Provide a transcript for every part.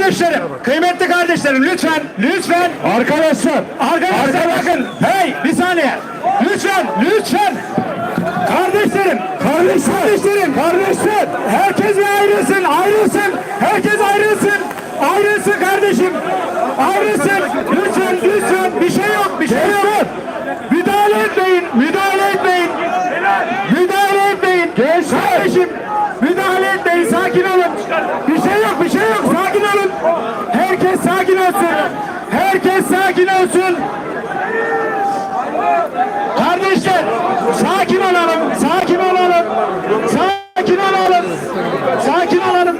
Kardeşlerim, kıymetli kardeşlerim lütfen, lütfen. Arkadaşlar, arkadaşlar bakın. Hey, bir saniye. Lütfen, lütfen. Kardeşlerim, kardeş, kardeşlerim, kardeşler. Herkes ayrılsın, ayrılsın. Herkes ayrılsın. Ayrılsın kardeşim. Ayrılsın. Lütfen, lütfen. Bir şey yok, bir şey yok. Müdahale etmeyin, müdahale etmeyin. Müdahale etmeyin. Kardeşim, müdahale etmeyin, sakin olun. Bir şey yok, bir şey yok, sakin olun. Herkes sakin olsun. Herkes sakin olsun. Kardeşler, sakin olalım, sakin olalım. Sakin olalım. Sakin olalım.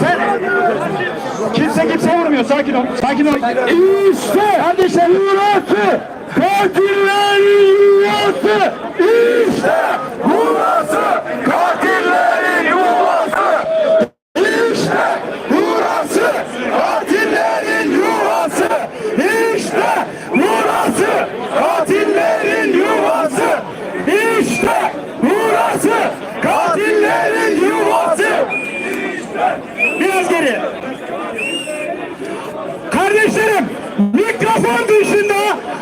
Sen, kimse kimseye vurmuyor, sakin ol. Sakin ol. İşte kardeşler, burası katillerin yuvası. İşte burası katillerin yuvası. İşte burası katillerin yuvası. İşte burası katillerin yuvası. İşte burası katillerin yuvası. Biraz geri. Kardeşlerim mikrofon dışında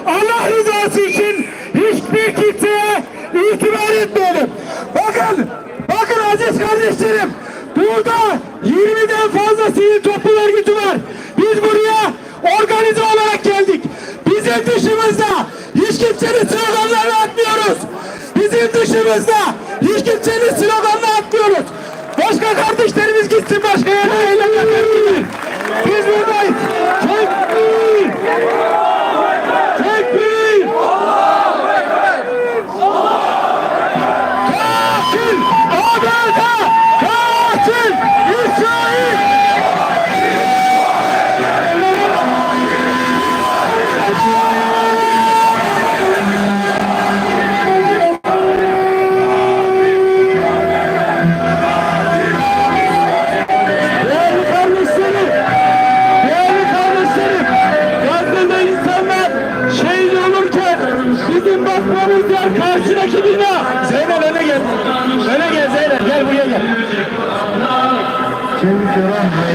Allah rızası için hiçbir kimseye itibar etmeyelim. Bakın, bakın aziz kardeşlerim. Burada 20'den fazla sivil toplum örgütü var. Biz buraya organize olarak geldik. Bizim dışımızda hiç kimsenin sloganlarını atmıyoruz. Bizim dışımızda hiç kimsenin. Başka দেশবাসীর llorando. ¿eh?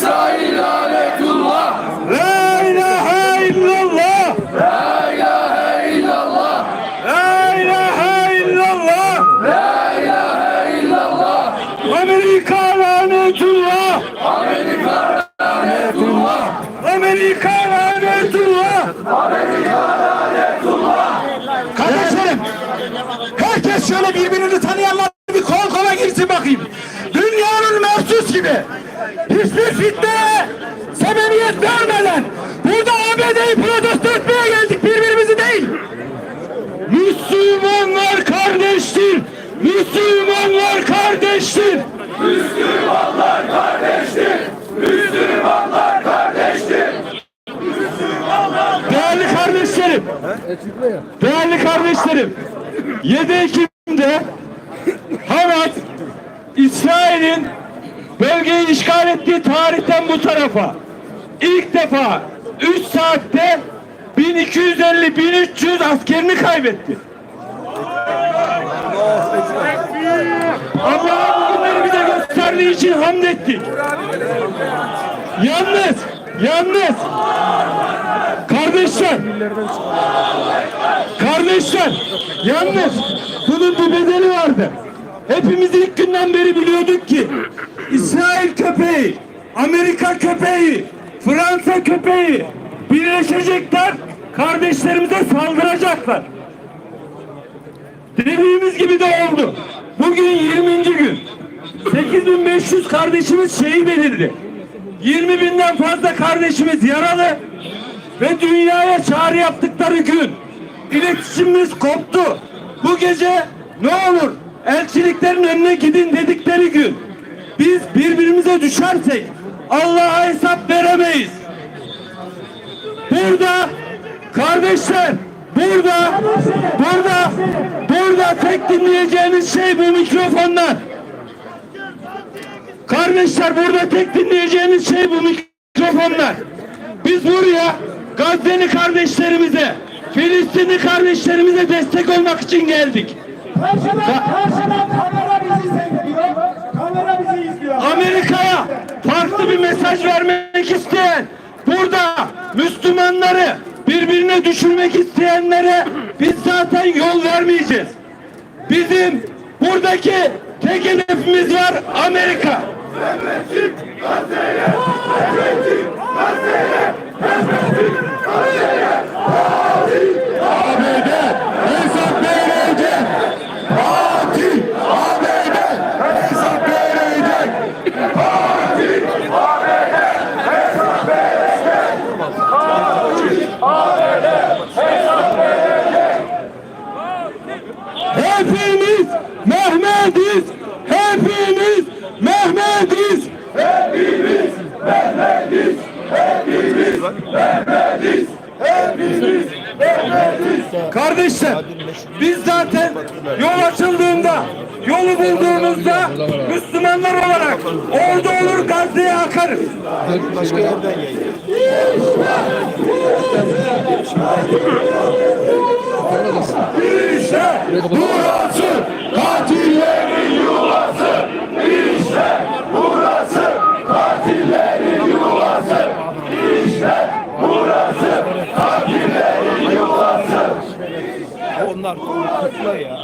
İsrail lanetullah! La ilahe illallah! La ilahe illallah! La ilahe illallah! La ilahe illallah! Amerika lanetullah! Amerika lanetullah! Amerika lanetullah! Kardeşlerim, herkes şöyle birbirini tanıyanlar bir kol kola girsin bakayım. Dünyanın mevzus gibi. Hiçbir fitneye sebebiyet vermeden burada ABD'yi protesto etmeye geldik birbirimizi değil. Müslümanlar kardeştir. Müslümanlar kardeştir. Müslümanlar kardeştir! Müslümanlar kardeştir! Değerli kardeşlerim, 7 Ekim'de Hamas, İsrail'in bölgeyi işgal ettiği tarihten bu tarafa ilk defa 3 saatte 1250-1300 askerini kaybetti. Allah'a bugünleri bize gösterdiği için hamd ettik. Yalnız, yalnız kardeşler, kardeşler, yalnız bunun bir bedeli vardı. Hepimiz ilk günden beri biliyorduk ki İsrail köpeği, Amerika köpeği, Fransa köpeği birleşecekler, kardeşlerimize saldıracaklar. Dediğimiz gibi de oldu. Bugün 20. gün. 8500 kardeşimiz şehit edildi. 20 binden fazla kardeşimiz yaralı ve dünyaya çağrı yaptıkları gün iletişimimiz koptu. Bu gece ne olur elçiliklerin önüne gidin dedikleri gün biz birbirimize düşersek Allah'a hesap veremeyiz. Burada kardeşler burada burada burada tek dinleyeceğiniz şey bu mikrofonlar. Kardeşler burada tek dinleyeceğiniz şey bu mikrofonlar. Biz buraya Gazze'li kardeşlerimize, Filistinli kardeşlerimize destek olmak için geldik. Karşıdan, mesaj vermek isteyen, burada Müslümanları birbirine düşürmek isteyenlere biz zaten yol vermeyeceğiz. Bizim buradaki tek hedefimiz var Amerika. Hesap verecek. Katil ABD hesap verecek. Hepimiz Mehmetiz. Hepimiz Mehmetiz. Hepimiz Mehmetiz. Hepimiz Mehmetiz. Hepimiz Mehmetiz. Kardeşler biz zaten yol açıldığında yolu bulduğumuzda Müslümanlar olarak orada olur Gazze'ye akarız. İşte burası katillerin yuvası. İşte burası katillerin yuvası. İşte burası katillerin yuvası. Onlar kutla ya.